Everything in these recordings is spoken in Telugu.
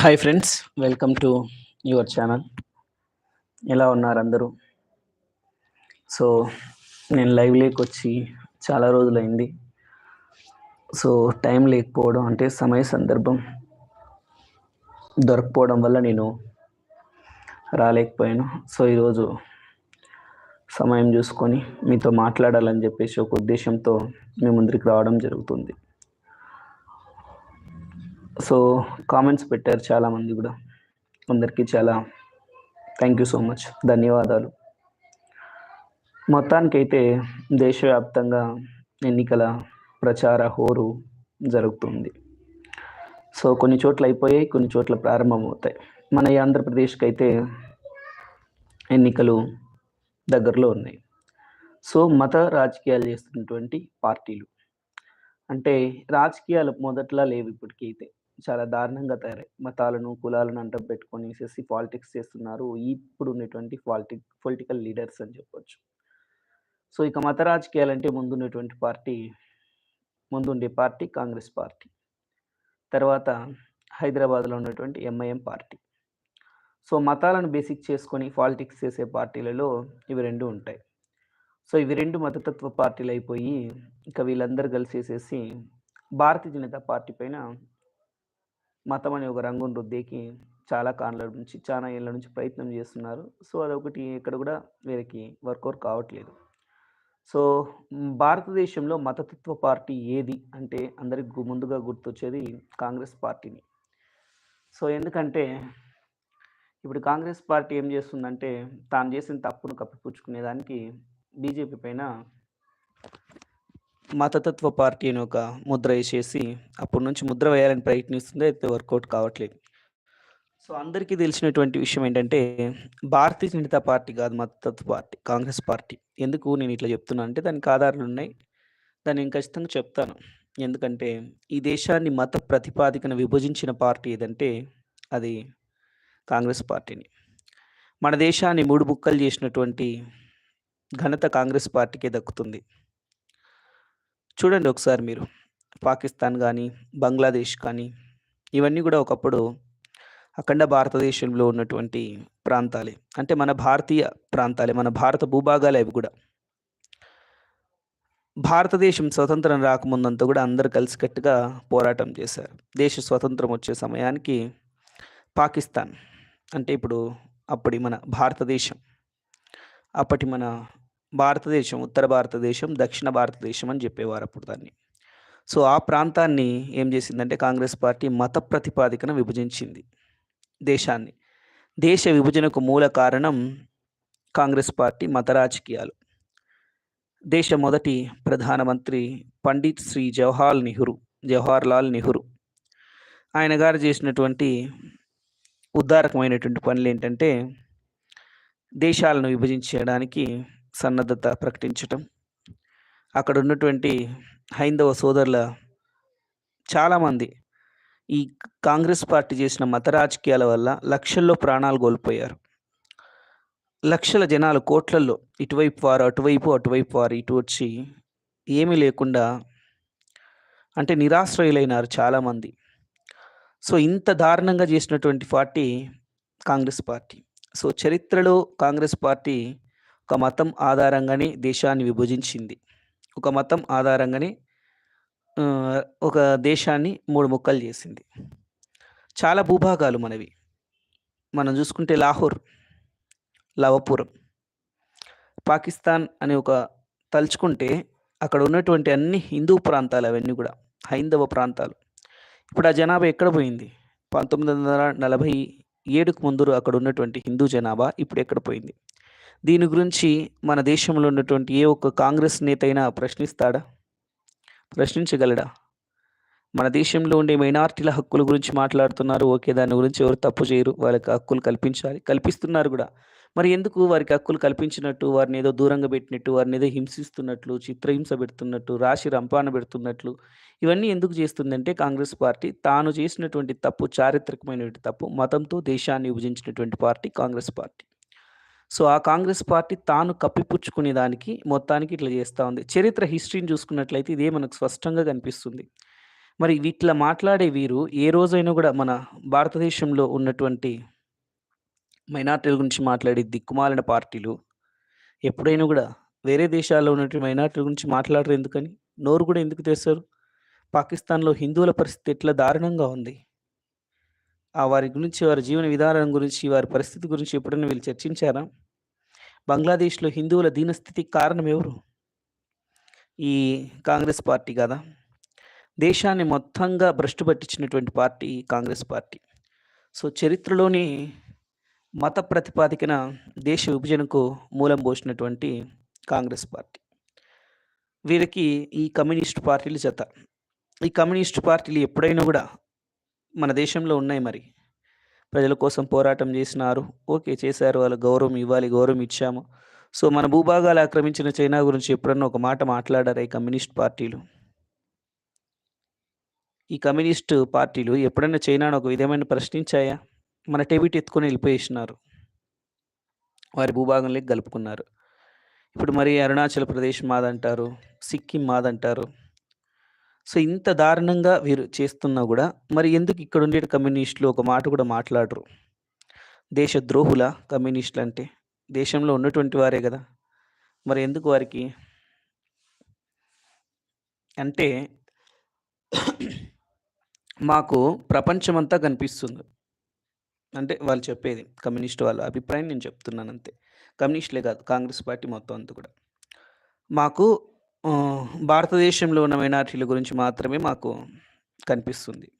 Hi friends welcome to your channel. ఎలా ఉన్నారు అందరూ? సో నేను లైవ్ లేక్ వచ్చి చాలా రోజులైంది. సో టైం లేకపోవడం అంటే సమయ సందర్భం దొరకపోవడం వల్ల నేను రాలేకపోయాను. సో ఈరోజు సమయం చూసుకొని మీతో మాట్లాడాలని చెప్పేసి ఒక ఉద్దేశంతో మీ ముందరికి రావడం జరుగుతుంది. సో కామెంట్స్ పెట్టారు చాలామంది కూడా. అందరికీ చాలా థ్యాంక్ యూ సో మచ్ ధన్యవాదాలు. మొత్తానికైతే దేశవ్యాప్తంగా ఎన్నికల ప్రచార హోరు జరుగుతుంది. సో కొన్ని చోట్ల అయిపోయాయి కొన్ని చోట్ల ప్రారంభమవుతాయి. మన ఈ ఆంధ్రప్రదేశ్కి అయితే ఎన్నికలు దగ్గరలో ఉన్నాయి. సో మత రాజకీయాలు చేస్తున్నటువంటి పార్టీలు. అంటే రాజకీయాలు మొదట్లా లేవు ఇప్పటికైతే. చాలా దారుణంగా తయారై మతాలను కులాలను అంట పెట్టుకొని వేసేసి పాలిటిక్స్ చేస్తున్నారు. ఇప్పుడు ఉన్నటువంటి పాలిటిక్ పొలిటికల్ లీడర్స్ అని చెప్పొచ్చు. సో ఇక మత రాజకీయాలంటే ముందున్నటువంటి పార్టీ ముందుండే పార్టీ కాంగ్రెస్ పార్టీ. తర్వాత హైదరాబాద్లో ఉన్నటువంటి ఎంఐఎం పార్టీ. సో మతాలను బేసిక్ చేసుకొని పాలిటిక్స్ చేసే పార్టీలలో ఇవి రెండు ఉంటాయి. సో ఇవి రెండు మతతత్వ పార్టీలు అయిపోయి ఇక వీళ్ళందరూ కలిసేసేసి భారతీయ జనతా పార్టీ పైన మతం అనే ఒక రంగును రుద్దేకి చాలా కారణాల నుంచి చాలా ఏళ్ళ నుంచి ప్రయత్నం చేస్తున్నారు. సో అదొకటి ఇక్కడ కూడా వీరికి వర్కౌట్ కావట్లేదు. సో భారతదేశంలో మతతత్వ పార్టీ ఏది అంటే అందరికి ముందుగా గుర్తొచ్చేది కాంగ్రెస్ పార్టీని. సో ఎందుకంటే ఇప్పుడు కాంగ్రెస్ పార్టీ ఏం చేస్తుందంటే తాను చేసిన తప్పును కప్పిపుచ్చుకునేదానికి బీజేపీ పైన మతతత్వ పార్టీ అని ఒక ముద్ర వేసేసి అప్పటి నుంచి ముద్ర వేయాలని ప్రయత్నిస్తుంది అయితే వర్కౌట్ కావట్లేదు. సో అందరికీ తెలిసినటువంటి విషయం ఏంటంటే భారతీయ జనతా పార్టీ కాదు మతతత్వ పార్టీ కాంగ్రెస్ పార్టీ. ఎందుకు నేను ఇట్లా చెప్తున్నా అంటే దానికి ఆధారాలు ఉన్నాయి. దాన్ని నేను ఖచ్చితంగా చెప్తాను. ఎందుకంటే ఈ దేశాన్ని మత ప్రతిపాదికన విభజించిన పార్టీ ఏదంటే అది కాంగ్రెస్ పార్టీని. మన దేశాన్ని మూడు బుక్కలు చేసినటువంటి ఘనత కాంగ్రెస్ పార్టీకే దక్కుతుంది. చూడండి ఒకసారి మీరు. పాకిస్తాన్ కానీ బంగ్లాదేశ్ కానీ ఇవన్నీ కూడా ఒకప్పుడు అఖండ భారతదేశంలో ఉన్నటువంటి ప్రాంతాలే. అంటే మన భారతీయ ప్రాంతాలే మన భారత భూభాగాలే అవి కూడా. భారతదేశం స్వతంత్రం రాకముందంతా కూడా అందరు కలిసికట్టుగా పోరాటం చేశారు. దేశ స్వతంత్రం వచ్చే సమయానికి పాకిస్తాన్ అంటే ఇప్పుడు అప్పటి మన భారతదేశం. అప్పటి మన భారతదేశం ఉత్తర భారతదేశం దక్షిణ భారతదేశం అని చెప్పేవారు అప్పుడు దాన్ని. సో ఆ ప్రాంతాన్ని ఏం చేసిందంటే కాంగ్రెస్ పార్టీ మత ప్రతిపాదికన విభజించింది దేశాన్ని. దేశ విభజనకు మూల కారణం కాంగ్రెస్ పార్టీ మత రాజకీయాలు. దేశ మొదటి ప్రధానమంత్రి పండిత్ శ్రీ జవహర్లాల్ నెహ్రూ జవహర్లాల్ నెహ్రూ. ఆయన గారు చేసినటువంటి ఉద్దారకమైనటువంటి పనులు ఏంటంటే దేశాలను విభజించడానికి సన్నద్ధత ప్రకటించటం. అక్కడ ఉన్నటువంటి హైందవ సోదరుల చాలామంది ఈ కాంగ్రెస్ పార్టీ చేసిన మత రాజకీయాల వల్ల లక్షల్లో ప్రాణాలు కోల్పోయారు. లక్షల జనాలు కోట్లల్లో ఇటువైపు వారు అటువైపు అటువైపు వారు ఇటు వచ్చి ఏమీ లేకుండా అంటే నిరాశ్రయులైనారు చాలామంది. సో ఇంత దారుణంగా చేసినటువంటి పార్టీ కాంగ్రెస్ పార్టీ. సో చరిత్రలో కాంగ్రెస్ పార్టీ ఒక మతం ఆధారంగానే దేశాన్ని విభజించింది. ఒక మతం ఆధారంగానే ఒక దేశాన్ని మూడు ముక్కలు చేసింది. చాలా భూభాగాలు మనవి. మనం చూసుకుంటే లాహోర్ లవపురం. పాకిస్తాన్ అనే ఒక తలుచుకుంటే అక్కడ ఉన్నటువంటి అన్ని హిందూ ప్రాంతాలు అవన్నీ కూడా హైందవ ప్రాంతాలు. ఇప్పుడు ఆ జనాభా ఎక్కడ పోయింది? పంతొమ్మిది వందల నలభై ఏడుకు ముందు అక్కడ ఉన్నటువంటి హిందూ జనాభా ఇప్పుడు ఎక్కడ పోయింది? దీని గురించి మన దేశంలో ఉన్నటువంటి ఏ ఒక్క కాంగ్రెస్ నేత అయినా ప్రశ్నిస్తాడా? ప్రశ్నించగలడా? మన దేశంలో ఉండే మైనార్టీల హక్కుల గురించి మాట్లాడుతున్నారు. ఓకే దాని గురించి ఎవరు తప్పు చేయరు. వాళ్ళకి హక్కులు కల్పించాలి. కల్పిస్తున్నారు కూడా. మరి ఎందుకు వారికి హక్కులు కల్పించినట్టు వారిని ఏదో దూరంగా పెట్టినట్టు వారిని ఏదో హింసిస్తున్నట్లు చిత్రహింస పెడుతున్నట్టు రాశి రంపాన పెడుతున్నట్లు ఇవన్నీ ఎందుకు చేస్తుందంటే కాంగ్రెస్ పార్టీ తాను చేసినటువంటి తప్పు చారిత్రకమైనటువంటి తప్పు మతంతో దేశాన్ని విభజించినటువంటి పార్టీ కాంగ్రెస్ పార్టీ. సో ఆ కాంగ్రెస్ పార్టీ తాను కప్పిపుచ్చుకునే దానికి మొత్తానికి ఇట్లా చేస్తూ ఉంది చరిత్ర హిస్టరీని చూసుకున్నట్లయితే ఇదే మనకు స్పష్టంగా కనిపిస్తుంది మరి ఇట్లా మాట్లాడే వీరు ఏ రోజైనా కూడా మన భారతదేశంలో ఉన్నటువంటి మైనార్టీల గురించి మాట్లాడే దిక్కుమాలిన పార్టీలు ఎప్పుడైనా కూడా వేరే దేశాల్లో ఉన్నటువంటి మైనార్టీల గురించి మాట్లాడరు ఎందుకని? నోరు కూడా ఎందుకు తెస్తారు పాకిస్తాన్‌లో హిందువుల పరిస్థితి ఎట్లా దారుణంగా ఉంది. ఆ వారి గురించి, వారి జీవన విధానం గురించి, వారి పరిస్థితి గురించి ఎప్పుడైనా వీళ్ళు చర్చించారా? బంగ్లాదేశ్‌లో హిందువుల దీనస్థితికి కారణం ఎవరు? ఈ కాంగ్రెస్ పార్టీ కదా దేశాన్ని మొత్తంగా భ్రష్టు పట్టించినటువంటి పార్టీ కాంగ్రెస్ పార్టీ. సో, చరిత్రలోని మత ప్రతిపాదికన దేశ విభజనకు మూలం పోసినటువంటి కాంగ్రెస్ పార్టీ. వీరికి ఈ కమ్యూనిస్ట్ పార్టీలు జత. ఈ కమ్యూనిస్ట్ పార్టీలు ఎప్పుడైనా కూడా మన దేశంలో ఉన్నాయి మరి. ప్రజల కోసం పోరాటం చేసినారు ఓకే. చేశారు. వాళ్ళు గౌరవం ఇవ్వాలి. గౌరవం ఇచ్చాము. సో, మన భూభాగాలు ఆక్రమించిన చైనా గురించి ఎప్పుడన్నా ఒక మాట మాట్లాడారా ఈ కమ్యూనిస్ట్ పార్టీలు? ఈ కమ్యూనిస్ట్ పార్టీలు ఎప్పుడైనా చైనాను ఒక విధమైన ప్రశ్నించాయా? మన టెబిట్ ఎత్తుకొని వెళ్ళిపోయేసినారు వారి భూభాగంలోకి గలుపుకున్నారు. ఇప్పుడు మరి అరుణాచల్ ప్రదేశ్ మాదంటారు. సిక్కిం మాదంటారు. సో, ఇంత దారుణంగా వీరు చేస్తున్నా కూడా మరి ఎందుకు ఇక్కడ ఉండే కమ్యూనిస్టులు ఒక మాట కూడా మాట్లాడరు? దేశ ద్రోహుల కమ్యూనిస్టులు అంటే దేశంలో ఉన్నటువంటి వారే కదా మరి ఎందుకు వారికి అంటే మాకు ప్రపంచమంతా కనిపిస్తుంది. అంటే వాళ్ళు చెప్పేది. కమ్యూనిస్ట్ వాళ్ళ అభిప్రాయం నేను చెప్తున్నాను అంతే కమ్యూనిస్టులే కాదు. కాంగ్రెస్ పార్టీ మొత్తం అంతా కూడా. మాకు భారతదేశంలో ఉన్న మైనార్టీల గురించి మాత్రమే మాకు కనిపిస్తుంది.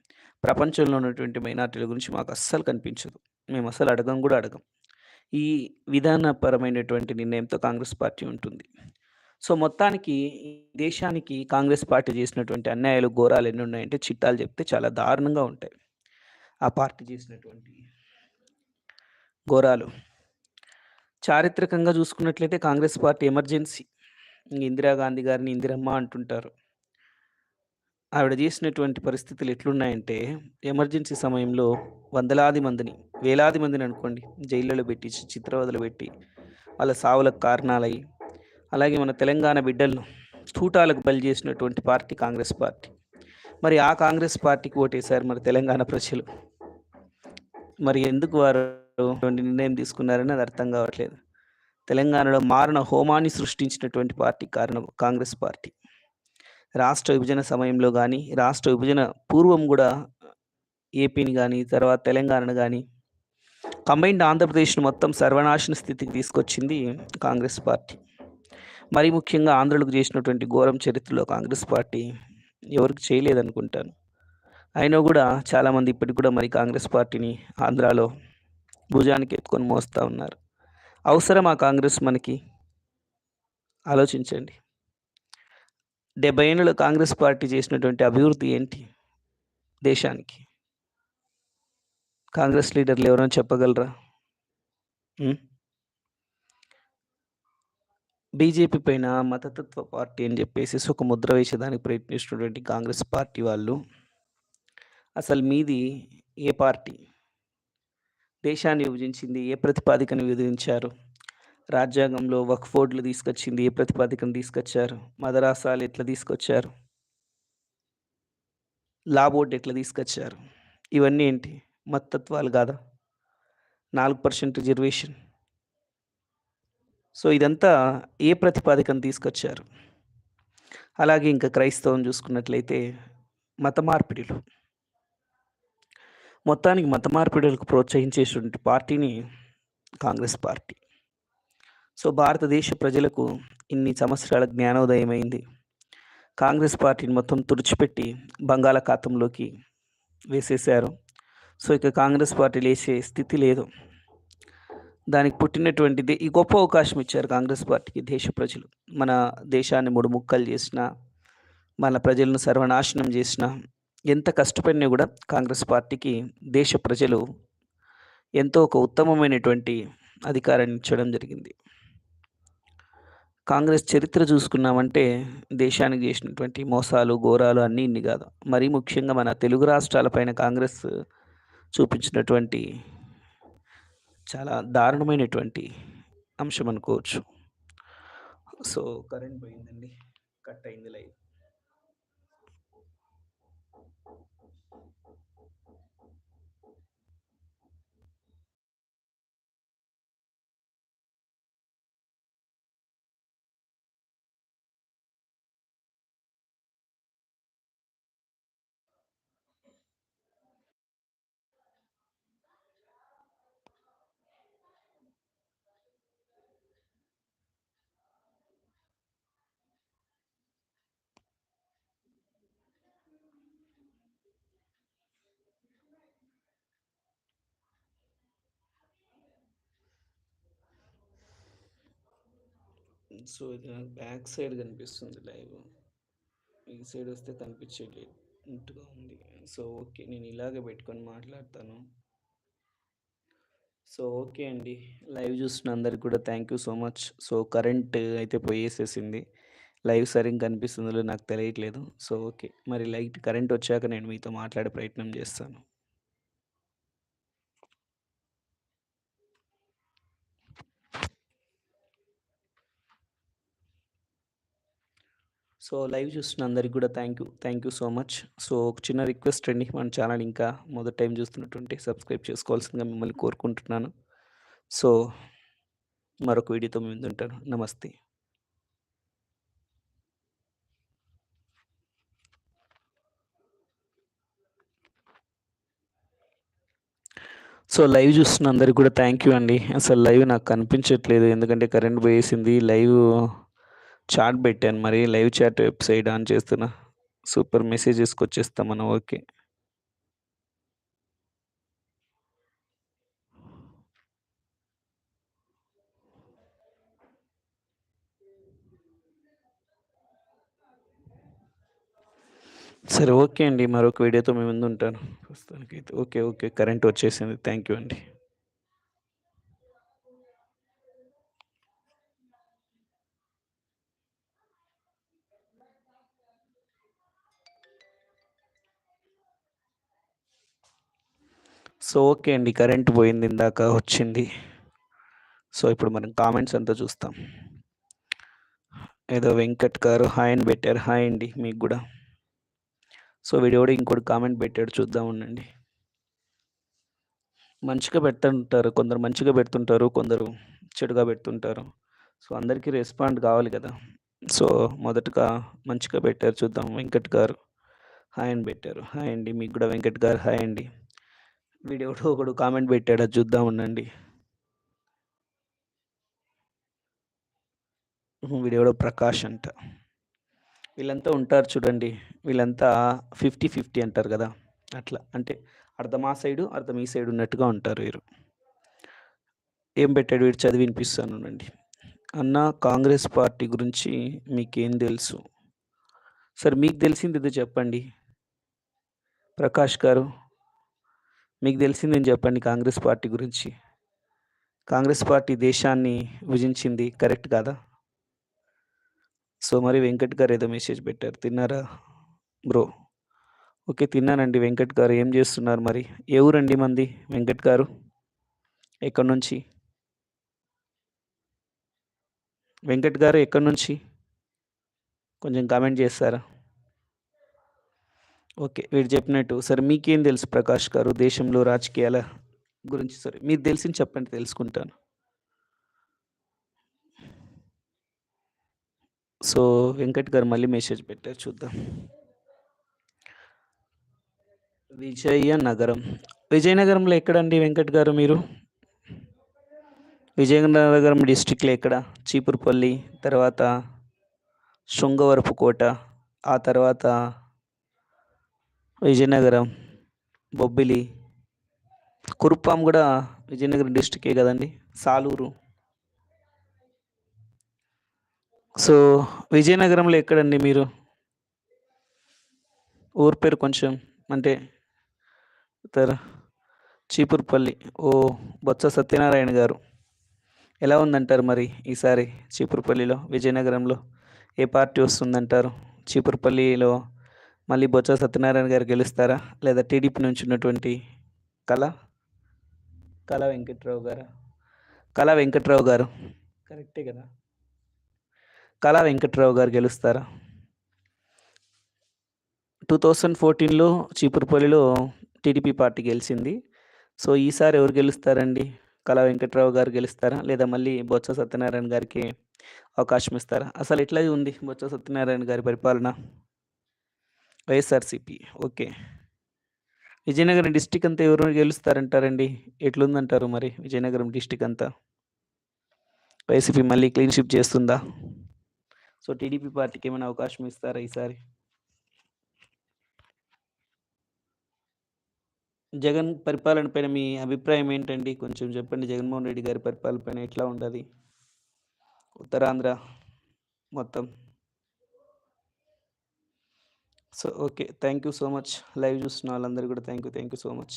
ప్రపంచంలో ఉన్నటువంటి మైనార్టీల గురించి మాకు అస్సలు కనిపించదు. మేము అసలు అడగం కూడా అడగం. ఈ విధానపరమైనటువంటి నిర్ణయంతో కాంగ్రెస్ పార్టీ ఉంటుంది. సో, మొత్తానికి ఈ దేశానికి కాంగ్రెస్ పార్టీ చేసినటువంటి అన్యాయాలు, ఘోరాలు ఎన్ని ఉన్నాయంటే చిట్టాలు చెప్తే చాలా దారుణంగా ఉంటాయి. ఆ పార్టీ చేసినటువంటి ఘోరాలు. చారిత్రకంగా చూసుకున్నట్లయితే కాంగ్రెస్ పార్టీ ఎమర్జెన్సీ. ఇందిరాగాంధీ గారిని ఇందిరమ్మ అంటుంటారు. ఆవిడ చేసినటువంటి పరిస్థితులు ఎట్లున్నాయంటే ఎమర్జెన్సీ సమయంలో వందలాది మందిని, వేలాది మందిని అనుకోండి జైళ్ళలో పెట్టి, చిత్రవదలు పెట్టి, వాళ్ళ సావులకు కారణాలయ్యి, అలాగే మన తెలంగాణ బిడ్డలను తూటాలకు బలి చేసినటువంటి పార్టీ కాంగ్రెస్ పార్టీ. మరి ఆ కాంగ్రెస్ పార్టీకి ఓటేశారు మరి తెలంగాణ ప్రజలు. మరి ఎందుకు వారు నిర్ణయం తీసుకున్నారని అది అర్థం కావట్లేదు. తెలంగాణలో మారణ హోమాన్ని సృష్టించినటువంటి పార్టీ కారణం కాంగ్రెస్ పార్టీ. రాష్ట్ర విభజన సమయంలో కానీ రాష్ట్ర విభజన పూర్వం కూడా ఏపీని కానీ తర్వాత తెలంగాణను కానీ కంబైన్డ్ ఆంధ్రప్రదేశ్ను మొత్తం సర్వనాశన స్థితికి తీసుకొచ్చింది కాంగ్రెస్ పార్టీ. మరీ ముఖ్యంగా ఆంధ్రులకు చేసినటువంటి ఘోరం చరిత్రలో కాంగ్రెస్ పార్టీ ఎవరికి చేయలేదనుకుంటాను. అయినా కూడా చాలామంది ఇప్పటికి కూడా మరి కాంగ్రెస్ పార్టీని ఆంధ్రాలో భుజానికి ఎత్తుకొని మోస్తా ఉన్నారు. అవసరమా కాంగ్రెస్ మనకి? ఆలోచించండి. డెబ్బై ఏళ్ళలో కాంగ్రెస్ పార్టీ చేసినటువంటి అభివృద్ధి ఏంటి? దేశానికి? కాంగ్రెస్ లీడర్లు ఎవరైనా చెప్పగలరా? బీజేపీ పైన మతతత్వ పార్టీ అని చెప్పేసి ఒక ముద్ర వేసేదానికి ప్రయత్నిస్తున్నటువంటి కాంగ్రెస్ పార్టీ వాళ్ళు అసలు మీది ఏ పార్టీ? దేశాన్ని విభజించింది ఏ ప్రతిపాదికను విభజించారు? రాజ్యాంగంలో వక్ఫ్ బోర్డులు తీసుకొచ్చింది ఏ ప్రతిపాదికను తీసుకొచ్చారు? మదరాసాలు ఎట్లా తీసుకొచ్చారు? లా బోర్డ్ ఎట్లా తీసుకొచ్చారు? ఇవన్నీ ఏంటి? మతత్వాలు కాదా నాలుగు పర్సెంట్ రిజర్వేషన్. సో, ఇదంతా ఏ ప్రతిపాదికను తీసుకొచ్చారు? అలాగే ఇంకా క్రైస్తవం చూసుకున్నట్లయితే మత మార్పిడిలు మొత్తానికి మత మార్పిడులకు ప్రోత్సహించేటువంటి పార్టీని కాంగ్రెస్ పార్టీ. సో, భారతదేశ ప్రజలకు ఇన్ని సంవత్సరాల జ్ఞానోదయం అయింది. కాంగ్రెస్ పార్టీని మొత్తం తుడిచిపెట్టి బంగాళాఖాతంలోకి వేసేశారు. సో, ఇక కాంగ్రెస్ పార్టీ లేచే స్థితి లేదు. దానికి పుట్టినటువంటిది ఈ గొప్ప అవకాశం ఇచ్చారు కాంగ్రెస్ పార్టీకి దేశ ప్రజలు. మన దేశాన్ని మూడు ముక్కలు చేసినా, మన ప్రజలను సర్వనాశనం చేసినా, ఎంత కష్టపడినా కూడా కాంగ్రెస్ పార్టీకి దేశ ప్రజలు ఎంతో ఒక ఉత్తమమైనటువంటి అధికారాన్ని ఇచ్చడం జరిగింది. కాంగ్రెస్ చరిత్ర చూసుకున్నామంటే దేశానికి చేసినటువంటి మోసాలు, ఘోరాలు అన్నీ ఇన్ని కాదు మరీ ముఖ్యంగా మన తెలుగు రాష్ట్రాల పైన కాంగ్రెస్ చూపించినటువంటి చాలా దారుణమైనటువంటి అంశం అనుకోవచ్చు. సో, కరెంట్ పోయిందండి. కట్ అయింది లైవ్. సో ఇది నాకు బ్యాక్ సైడ్ కనిపిస్తుంది లైవ్. ఈ సైడ్ వస్తే కనిపించేటట్టుగా ఉంది. సో ఓకే నేను ఇలాగే పెట్టుకొని మాట్లాడతాను. సో ఓకే అండి. లైవ్ చూసిన అందరికి కూడా thank you so much. So current అయితే పోయేసేసింది. లైవ్ సరిగ్గా కనిపిస్తుందో నాకు తెలియట్లేదు. So okay. మరి లైట్ కరెంట్ వచ్చాక నేను మీతో మాట్లాడే ప్రయత్నం చేస్తాను. సో లైవ్ చూస్తున్న అందరికి కూడా thank you thank you so much so ఒక చిన్న రిక్వెస్ట్ అండి మన ఛానల్ ఇంకా మొదటి టైం చూస్తున్నటువంటి సబ్స్క్రైబ్ చేసుకోవాల్సిందిగా మిమ్మల్ని కోరుకుంటున్నాను. సో మరొక వీడియోతో మేము ఉంటాను. నమస్తే. సో లైవ్ చూస్తున్న అందరికి కూడా థ్యాంక్ యూ అండి. అసలు లైవ్ నాకు కనిపించట్లేదు ఎందుకంటే కరెంట్ పోయేసింది. లైవ్ చాట్ పెట్టాను. మరి లైవ్ చాట్ వెబ్సైట్ ఆన్ చేస్తున్నా. సూపర్ మెసేజెస్కి వచ్చేస్తాం మనం. ఓకే. సరే ఓకే అండి. మరొక వీడియోతో మేము ముందు ఉంటాను. ప్రస్తుతానికైతే. Okay okay. కరెంట్ వచ్చేసింది. థ్యాంక్ యూ అండి. సో ఓకే అండి. కరెంట్ పోయింది ఇందాక వచ్చింది. సో ఇప్పుడు మనం కామెంట్స్ అంతా చూస్తాం. ఏదో వెంకట్ గారు హాయ్ అండ్ పెట్టారు. హాయ్ అండి మీకు కూడా. సో వీడియో కూడా ఇంకోటి కామెంట్ పెట్టాడు. చూద్దాం ఉండండి. మంచిగా పెడుతుంటారు. కొందరు మంచిగా పెడుతుంటారు కొందరు చెడుగా పెడుతుంటారు. సో అందరికీ రెస్పాండ్ కావాలి కదా. సో మొదటగా మంచిగా పెట్టారు. చూద్దాం. వెంకట్ గారు హాయ్ అండ్ పెట్టారు. హాయ్ అండి మీకు కూడా వెంకట్ గారు హాయ్ అండి. వీడియో ఒకడు కామెంట్ పెట్టాడు చూద్దాం ఉండండి వీడెవడో ప్రకాష్ అంట. వీళ్ళంతా ఉంటారు చూడండి వీళ్ళంతా ఫిఫ్టీ ఫిఫ్టీ అంటారు కదా అట్లా. అంటే అర్థం ఆ సైడు అర్థం ఈ సైడ్ ఉన్నట్టుగా ఉంటారు వీరు. ఏం పెట్టాడు వీడు? చదివి వినిపిస్తాను అండి అన్న కాంగ్రెస్ పార్టీ గురించి మీకేం తెలుసు? సరే మీకు తెలిసింది ఇది చెప్పండి. ప్రకాష్ గారు. మీకు తెలిసిందని చెప్పండి కాంగ్రెస్ పార్టీ గురించి. కాంగ్రెస్ పార్టీ దేశాన్ని విభజించింది కరెక్ట్ కాదా? సో మరి వెంకట్ గారు ఏదో మెసేజ్ పెట్టారు తిన్నారా? బ్రో ఓకే తిన్నానండి వెంకట్ గారు ఏం చేస్తున్నారు మరి? ఏ ఊరండి మంది వెంకట్ గారు? ఎక్కడి నుంచి? వెంకట్ గారు ఎక్కడి నుంచి? కొంచెం కామెంట్ చేస్తారా? ఓకే వీడు చెప్పినట్టు. సరే మీకేం తెలుసు ప్రకాష్ గారు దేశంలో రాజకీయాల గురించి? సరే మీరు తెలిసింది చెప్పండి తెలుసుకుంటాను. సో వెంకట్ గారు మళ్ళీ మెసేజ్ పెట్టారు చూద్దాం. విజయనగరం విజయనగరంలో ఎక్కడండి వెంకట్ గారు మీరు? విజయనగరం డిస్టిక్లో ఎక్కడ? చీపురుపల్లి తర్వాత శృంగవరపు కోట ఆ తర్వాత విజయనగరం బొబ్బిలి కురుపాం కూడా విజయనగరం డిస్టికే కదండి సాలూరు. సో విజయనగరంలో ఎక్కడండి మీరు? ఊరు పేరు కొంచెం అంటే తర చీపురుపల్లి. ఓ బొత్స సత్యనారాయణ గారు. ఎలా ఉందంటారు మరి ఈసారి చీపురుపల్లిలో విజయనగరంలో? ఏ పార్టీ వస్తుందంటారు? చీపురుపల్లిలో మళ్ళీ బొత్స సత్యనారాయణ గారు గెలుస్తారా? లేదా టీడీపీ నుంచి ఉన్నటువంటి కళ? కళ వెంకట్రావు గారు? కళ వెంకట్రావు గారు. కరెక్టే కదా. కళా వెంకట్రావు గారు గెలుస్తారా? టూ థౌజండ్ ఫోర్టీన్లో చీపురుపల్లిలో టీడీపీ పార్టీ గెలిచింది. సో ఈసారి ఎవరు గెలుస్తారండి? కళా వెంకట్రావు గారు గెలుస్తారా? లేదా మళ్ళీ బొత్స సత్యనారాయణ గారికి అవకాశం ఇస్తారా? అసలు ఎట్లా ఉంది బొత్స సత్యనారాయణ గారి పరిపాలన? వైఎస్ఆర్సిపి. ఓకే. విజయనగరం డిస్టిక్ అంతా ఎవరు గెలుస్తారంటారండి? ఎట్లుందంటారు మరి విజయనగరం డిస్టిక్ అంతా? వైసీపీ మళ్ళీ క్లీన్ షిప్ చేస్తుందా? సో టీడీపీ పార్టీకి ఏమైనా అవకాశం ఇస్తారా ఈసారి? జగన్ పరిపాలన పైన మీ అభిప్రాయం ఏంటండి? కొంచెం చెప్పండి. జగన్మోహన్ రెడ్డి గారి పరిపాలన పైన ఎట్లా ఉండదు ఉత్తరాంధ్ర మొత్తం. So, okay. Thank you so much. Live చూస్తున్న వాళ్ళందరికీ కూడా thank you. Thank you so much.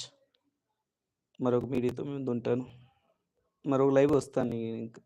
మరొక మీడియాతో మేము ఉంటాను మరొక లైవ్ వస్తాను ఇంకా